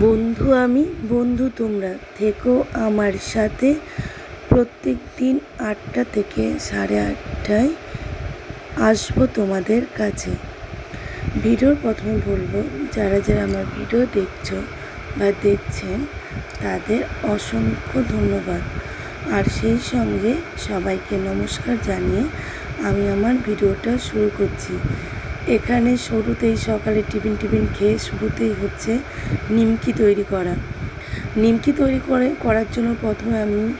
বন্ধু আমি, বন্ধু তোমরা। থেকো আমার সাথে। প্রত্যেক দিন আটটা থেকে সাড়ে আটটায় আসব তোমাদের কাছে। ভিডিওর প্রথমে বলব, যারা যারা আমার ভিডিও দেখছ বা দেখছেন, তাদের অসংখ্য ধন্যবাদ। আর সেই সঙ্গে সবাইকে নমস্কার জানিয়ে আমি আমার ভিডিওটা শুরু করছি। এখানে শুরুতেই সকালে টিফিন টিফিন খেয়ে শুরুতেই হচ্ছে নিমকি তৈরি করা। নিমকি তৈরি করে, করার জন্য প্রথমে আমি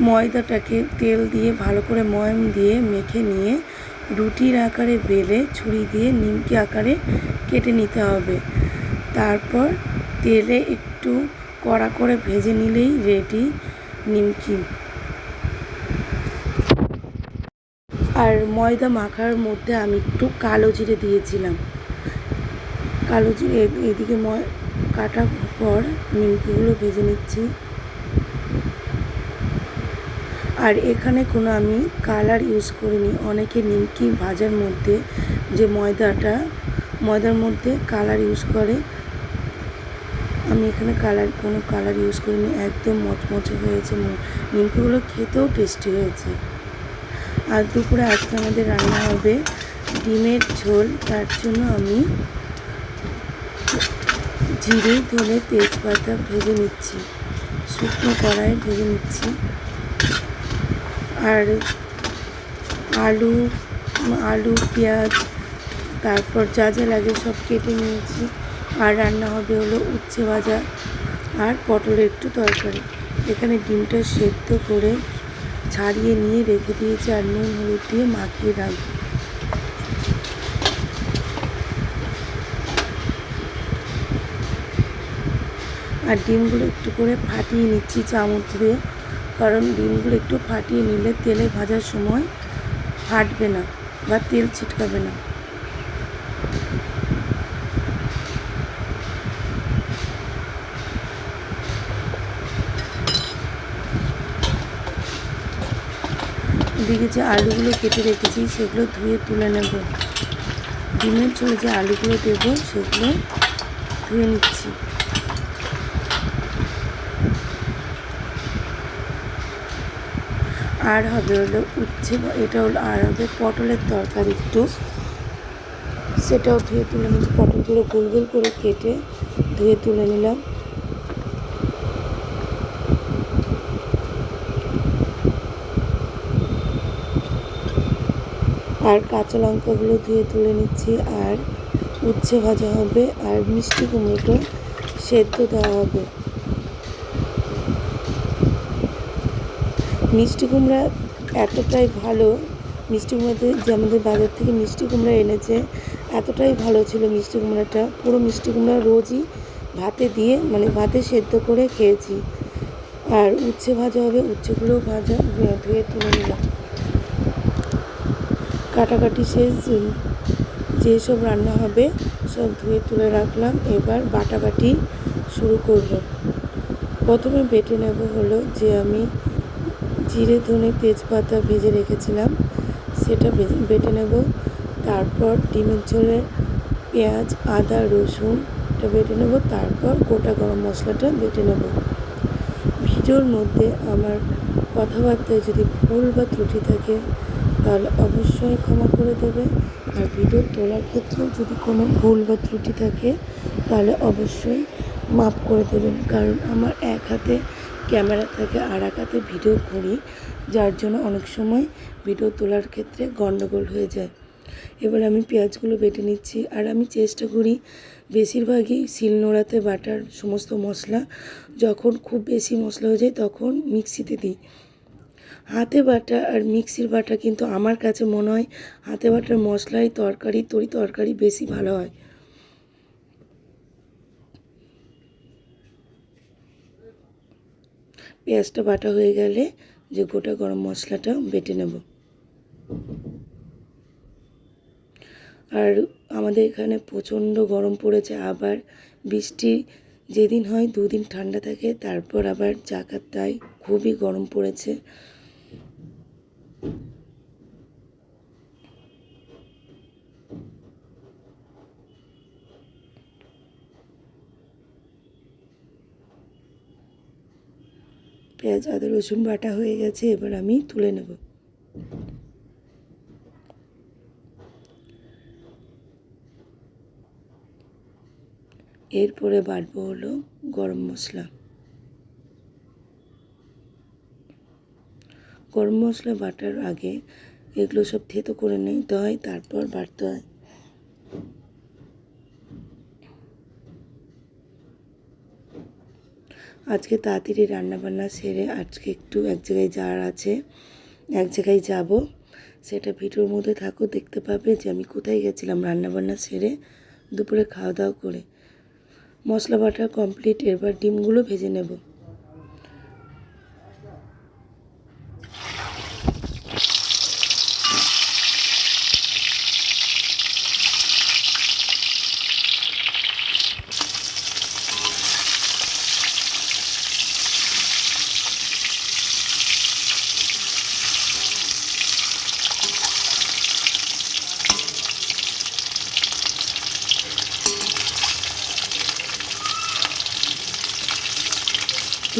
ময়দাটাকে তেল দিয়ে ভালো করে ময়ম দিয়ে মেখে নিয়ে রুটির আকারে বেলে ছুরি দিয়ে নিমকি আকারে কেটে নিতে হবে। তারপর তেলে একটু কড়া করে ভেজে নিলেই রেডি নিমকি। আর ময়দা মাখার মধ্যে আমি একটু কালো জিরে দিয়েছিলাম। কালো জিরে এদিকে ময় কাটার পর নিমকিগুলো ভেজে নিচ্ছি। আর এখানে কোনো আমি কালার ইউজ করিনি, অনেকে নিমকি ভাজার মধ্যে যে ময়দাটা, ময়দার মধ্যে কালার ইউজ করে। আমি এখানে কালার, কোনো কালার ইউজ করিনি, একদম মচমচে হয়েছে, নিমকিগুলো খেতেও টেস্টি হয়েছে। আর দুপুরে আজকে আমাদের রান্না হবে ডিমের ঝোল। তার জন্য আমি জিরে, ধনে, তেজপাতা ভেজে নিচ্ছি। শুকনো কড়াই ভেজে নিচ্ছি। আর আলু আলু, পেঁয়াজ, তারপর যা যা লাগে সব কেটে নিয়েছি। আর রান্না হবে হলো উচ্ছে ভাজা আর পটলের একটু তরকারি। এখানে ডিমটা সেদ্ধ করে ছাড়িয়ে নিয়ে রেখে দিয়েছি আর নুন, হলুদ দিয়ে মাখিয়ে রাখব আর ডিমগুলো একটু করে ফাটিয়ে নিচ্ছি চামচ দিয়ে, কারণ ডিমগুলো একটু ফাটিয়ে নিলে তেলে ভাজার সময় ফাটবে না বা তেল ছিটকাবে না। এদিকে যে আলুগুলো কেটে রেখেছি, সেগুলো ধুয়ে তুলে নেব। ডিমের ঝোলে যে আলুগুলো দেবো, সেগুলো ধুয়ে নিচ্ছি। আর হবে হলো উচ্ছে, এটা হলো, আর হবে পটলের তরকারি একটু। সেটাও ধুয়ে তুলে নিচ্ছি। পটলগুলো গোল গোল করে কেটে ধুয়ে তুলে নিলাম। আর কাঁচা লঙ্কাগুলো ধুয়ে তুলে নিচ্ছি, আর উচ্ছে ভাজা হবে, আর মিষ্টি কুমড়োটা সেদ্ধ দেওয়া হবে। মিষ্টি কুমড়া এতটাই ভালো, মিষ্টি কুমড়াতে যে আমাদের বাজার থেকে মিষ্টি কুমড়া এনেছে, এতটাই ভালো ছিল মিষ্টি কুমড়াটা। পুরো মিষ্টি কুমড়া রোজই ভাতে দিয়ে মানে ভাতে সেদ্ধ করে খেয়েছি। আর উচ্ছে ভাজা হবে উচ্ছেগুলো ভাজা, ধুয়ে তুলে নিলাম। কাটাকাটি শেষ যেসব রান্না হবে, সব ধুয়ে তুলে রাখলাম, এবার বাটাবাটি শুরু করব। প্রথমে বেটে নেব হলো যে আমি জিরে, ধনে, তেজপাতা ভেজে রেখেছিলাম, সেটা বেটে নেব। তারপর ডিমের ঝোলে পেঁয়াজ, আদা, রসুন, এটা বেটে নেব। তারপর গোটা গরম মশলাটা বেটে নেব। ভিডিওর মধ্যে আমার কথাবার্তায় যদি ভুল বা ত্রুটি থাকে তাহলে অবশ্যই ক্ষমা করে দেবে। আর ভিডিও তোলার ক্ষেত্রেও যদি কোনো ভুল বা ত্রুটি থাকে, তাহলে অবশ্যই মাফ করে দেবেন। কারণ আমার এক হাতে ক্যামেরা থাকে, আর এক হাতে ভিডিও করি। যার জন্য অনেক সময় ভিডিও তোলার ক্ষেত্রে গণ্ডগোল হয়ে যায়। এবার আমি পেঁয়াজগুলো বেটে নিচ্ছি, আর আমি চেষ্টা করি বেশিরভাগই শিলনোড়াতে বাটার, সমস্ত মশলা যখন খুব বেশি মশলা হয়ে যায় তখন মিক্সিতে দিই। হাতে বাটা আর মিক্সির বাটা কিন্তু আমার কাছে মনে হয় হাতে বাটার মশলাই, তরকারি, তরি তরকারি বেশি ভালো হয়। পেঁয়াজটা বাটা হয়ে গেলে যে গোটা গরম মশলাটা বেটে নেব। আর আমাদের এখানে প্রচণ্ড গরম পড়েছে, আবার বৃষ্টি যেদিন হয় দুদিন ঠান্ডা থাকে, তারপর আবার জাকাত তাই খুবই গরম পড়েছে। পেঁয়াজ আদা, রসুন বাটা হয়ে গেছে, এবার আমি তুলে নেব। এরপরে বাটবো হলো গরম মশলা। গরম মশলা বাটার আগে এগুলো সব থেতো করে নিতে হয় তারপর বাটতে হয়। আজকে তাড়াতাড়ি রান্নাবান্না সেরে আজকে একটু এক জায়গায় যাওয়ার আছে। এক জায়গায় যাব। সেটা ভিডিওর মধ্যে থাকো, দেখতে পাবে যে আমি কোথায় গেছিলাম রান্নাবান্না সেরে দুপুরে খাওয়া দাওয়া করে। মশলা বাটা কমপ্লিট এবার ডিমগুলো ভেজে নেব।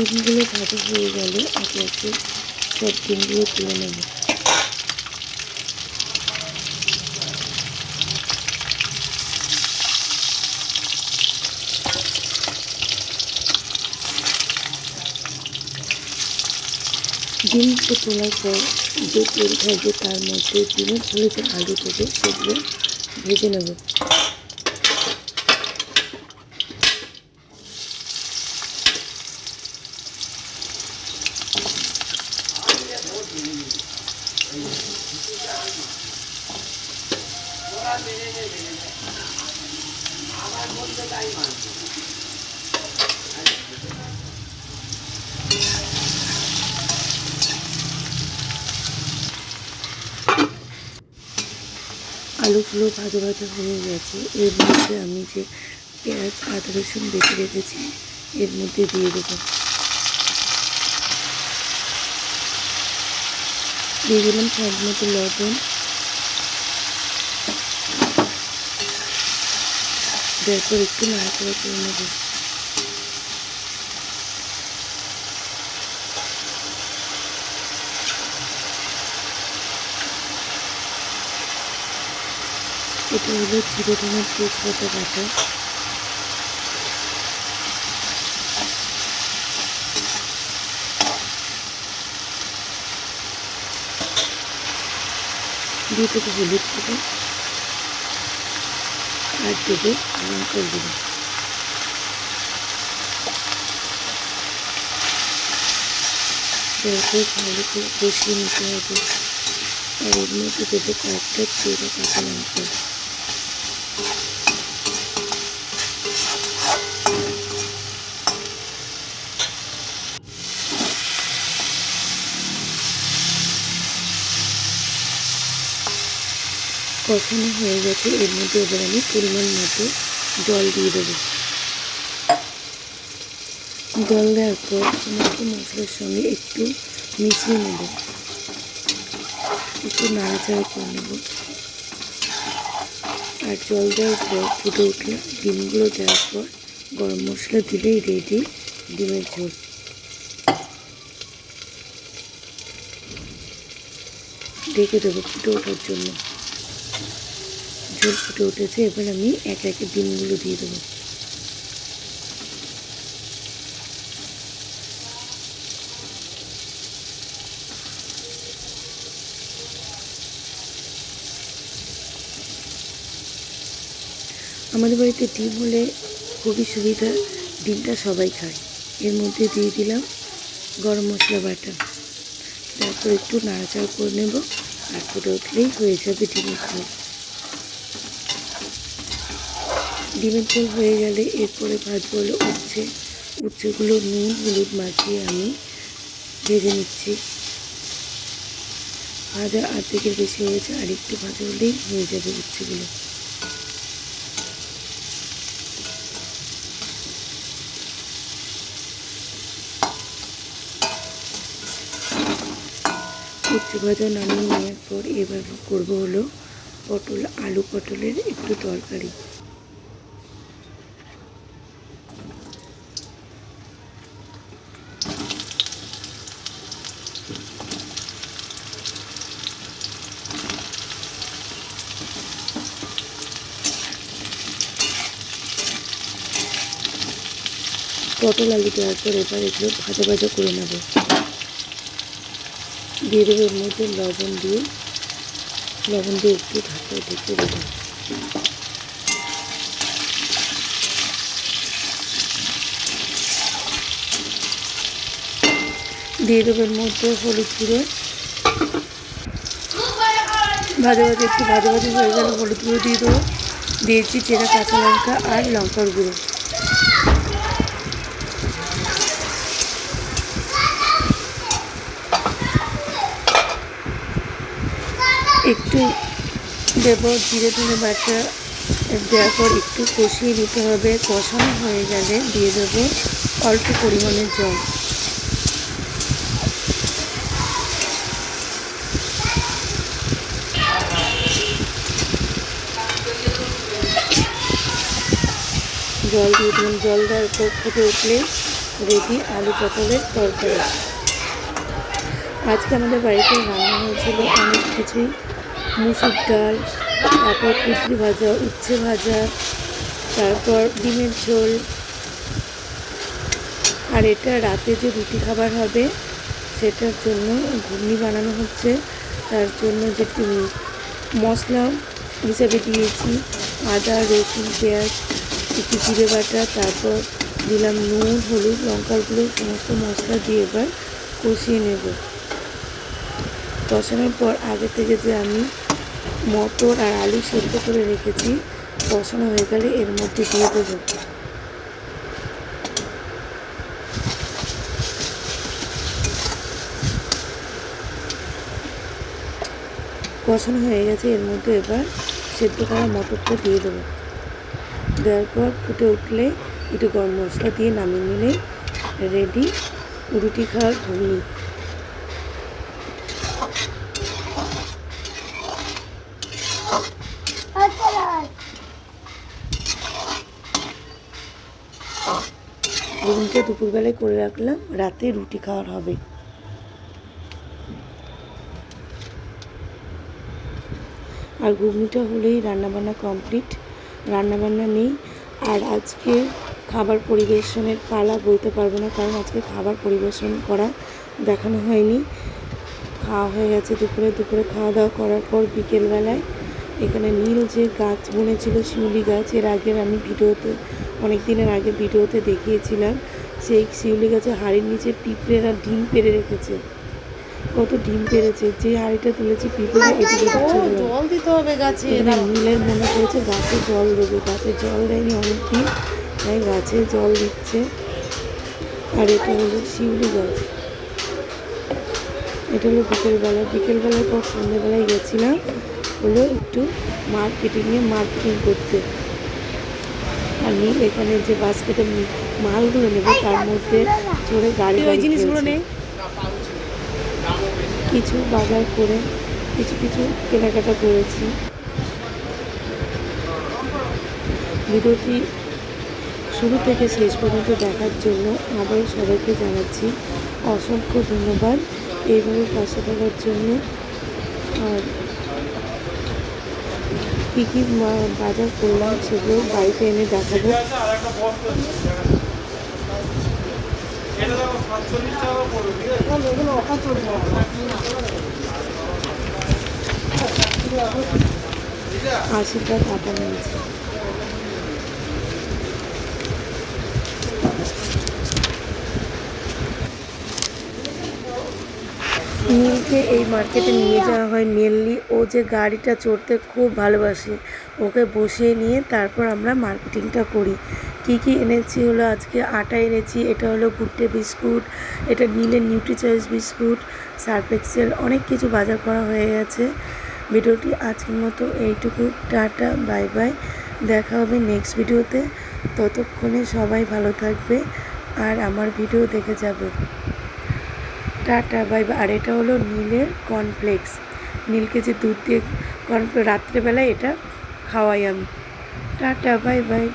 ডিমগুলো ভাজা হয়ে গেলে একে একে সব ডিমগুলো তুলে নেব। ডিমকে তোলার পর যে তেল থাকবে তার মধ্যে ডিমের ঝোলে যে আলু দেবে সেগুলো ভেজে নেব। আলুগুলো ভাজা ভাজা হয়ে গেছে। এর মধ্যে আমি যে পেঁয়াজ, আদা, রসুন বেটে রেখেছি, এর মধ্যে দিয়ে দেবো। দিয়ে দিলাম স্বাদ মতো লবণ। দেখো একটু নাড়াচাড়া করে নেব। এটা হলো জিরে ধনের তেজপাতা বাটা দিয়ে দেবো হলুদ দেবো। আর দেবো লঙ্কার তারপর ভালো করে কষিয়ে নিতে হবে। আর এর মধ্যে দেবো কয়েকটা চেরা কাঁচা লঙ্কা। কষানো হয়ে গেছে, এর মধ্যে এবার আমি পরিমাণ মতো জল দিয়ে দেবো। জল দেওয়ার পর সমস্ত মশলার সঙ্গে একটু মিশিয়ে নেব। একটু নাড়াচাড়া করে নেব। আর জল দেওয়ার পর ফুটে উঠলে ডিমগুলো দেওয়ার পর গরম মশলা দিলেই রেডি ডিমের ঝোল। ঢেকে দেবো ফুটে ওঠার জন্য। ঝোল ফুটে উঠেছে, এবার আমি এক একে ডিমগুলো দিয়ে দেবো। আমাদের বাড়িতে ডিম হলে খুবই সুবিধা, ডিমটা সবাই খায়। এর মধ্যে দিয়ে দিলাম গরম মশলা বাটা। তারপর একটু নাড়াচাড়া করে নেব, আর ফুটে উঠলেই হয়ে যাবে ডিমের ঝোল। ডিমের ঝোল হয়ে গেলে এরপরে ভাজবো হলো উচ্ছে। উচ্ছেগুলো নুন, হলুদ মাখিয়ে আমি ভেজে নিচ্ছি। ভাজা আর্ধেকের বেশি হয়েছে, আর একটু ভাজা হলেই হয়ে যাবে উচ্ছেগুলো। উচ্ছে ভাজা নামিয়ে নেওয়ার পর এবার করব হলো পটল, আলু পটলের একটু তরকারি। পটল আলু দেওয়ার পর এবার এগুলো ভাজা ভাজা করে নেব। দিয়ে দেবো এর মধ্যে লবণ দিয়ে লবণ দিয়ে একটু ঢাকা ঢেকে দেবো। দিয়ে দেবো এর মধ্যে হলুদ গুঁড়ো। ভাজা ভাজা একটু ভাজা ভাজা হয়ে গেলে হলুদ গুঁড়ো দিয়ে দেবো। দিয়েছি চেরা কাঁচা লঙ্কা আর লঙ্কার গুঁড়ো। একটু দেব, জিরে ধনে বাটা দেওয়ার পর একটু কষিয়ে নিতে হবে। কষানো হয়ে গেলে দিয়ে দেবো অল্প পরিমাণে জল। জল দিয়ে দিলাম। জল দেওয়ার পর ফুটে উঠলে রেডি আলু পটলের তরকারি। আজকে আমাদের বাড়িতে রান্না হয়েছিল অনেক কিছুই মুসুর ডাল, তারপর কুচরি ভাজা, উচ্ছে ভাজা, তারপর ডিমের ঝোল। আর এটা রাতে যে রুটি খাবার হবে, সেটার জন্য ঘুগনি বানানো হচ্ছে। তার জন্য যে মশলা হিসেবে দিয়েছি, আদা, রসুন, পেঁয়াজ, একটু জিরে বাটা, তারপর দিলাম নুন, হলুদ, লঙ্কার গুঁড়ো, সমস্ত মশলা দিয়ে এবার কষিয়ে নেব। কষানোর পর আগে থেকে যে আমি মটর আর আলু সেদ্ধ করে রেখেছি। কষানো হয়ে গেলে এর মধ্যে দিয়ে দেবো। কষানো হয়ে গেছে, এর মধ্যে এবার সেদ্ধ করা মটরটা দিয়ে দেবো। দেওয়ার পর ফুটে উঠলে একটু গরম মশলা দিয়ে নামিয়ে নিলে রেডি রুটি খাওয়ার ঘুগনি ঘুগনিটা দুপুরবেলায় করে রাখলাম, রাতে রুটি খাওয়ার হবে। আর ঘুগনিটা হলেই রান্নাবান্না কমপ্লিট। রান্নাবান্না নেই। আর আজকে খাবার পরিবেশনের পালা বলতে পারব না, কারণ আজকে খাবার পরিবেশন করা দেখানো হয়নি। খাওয়া হয়ে গেছে দুপুরে। দুপুরে খাওয়া দাওয়া করার পর বিকেলবেলায় এখানে নীল যে গাছ বনেছিল, শিউলি গাছ, এর আগের আমি ভিডিওতে অনেক দিনের আগে ভিডিওতে দেখিয়েছিলাম। সেই শিউলি গাছে হাড়ির নিচে পিঁপড়েরা ডিম পেড়ে রেখেছে। কত ডিম পেরেছে যে হাঁড়িটা তুলেছি পিঁপড়ে এদিকে জল দিতে হবে গাছে নীলের মনে করেছে গাছে জল দেবে। গাছে জল দেয়নি অনেক দিন তাই গাছে জল দিচ্ছে। আর এটা হলো শিউলি গাছ। এটা হলো বিকেলবেলা। বিকেলবেলার পর সন্ধ্যেবেলায় গেছিলাম। হলো একটু মার্কেটিংয়ে মার্কেটিং করতে। আর নীল এখানে যে বাস্কেটে মালগুলো নেবে তার মধ্যে চড়ে গাড়ি ওই জিনিসগুলো নেই কিছু বাজার করে কিছু কিছু কেনাকাটা করেছি। ভিডিওটি শুরু থেকে শেষ পর্যন্ত দেখার জন্য আবারও সবাইকে জানাচ্ছি অসংখ্য ধন্যবাদ। এইভাবে পাশে থাকার জন্য আর কী কী বাজার করলাম সেগুলো বাড়িতে এনে দেখাবো। অফার চলছে আশীর্বাদ নীলকে এই মার্কেটে নিয়ে যাওয়া হয় মেনলি ও যে গাড়িটা চড়তে খুব ভালোবাসে। ওকে বসিয়ে নিয়ে তারপর আমরা মার্কেটিংটা করি। কি কি এনেছি হলো আজকে? আটা এনেছি, এটা হলো ভুট্টে বিস্কুট, এটা নীলের nutri choice biscuit Surf Excel অনেক কিছু বাজার করা হয়ে গেছে। ভিডিওটি আজকের মতো এইটুকু। Tata, bye bye. দেখা হবে নেক্সট ভিডিওতে। ততক্ষণে সবাই ভালো থাকবে আর আমার ভিডিও দেখে যাবে। Tata, bye by. আর এটা হলো নীলের কর্নফ্লেক্স নীলকে যে দুধ দিয়ে কর্নফ্লেক্স রাত্রেবেলায় এটা খাওয়াই আমি টাটা বাই বাই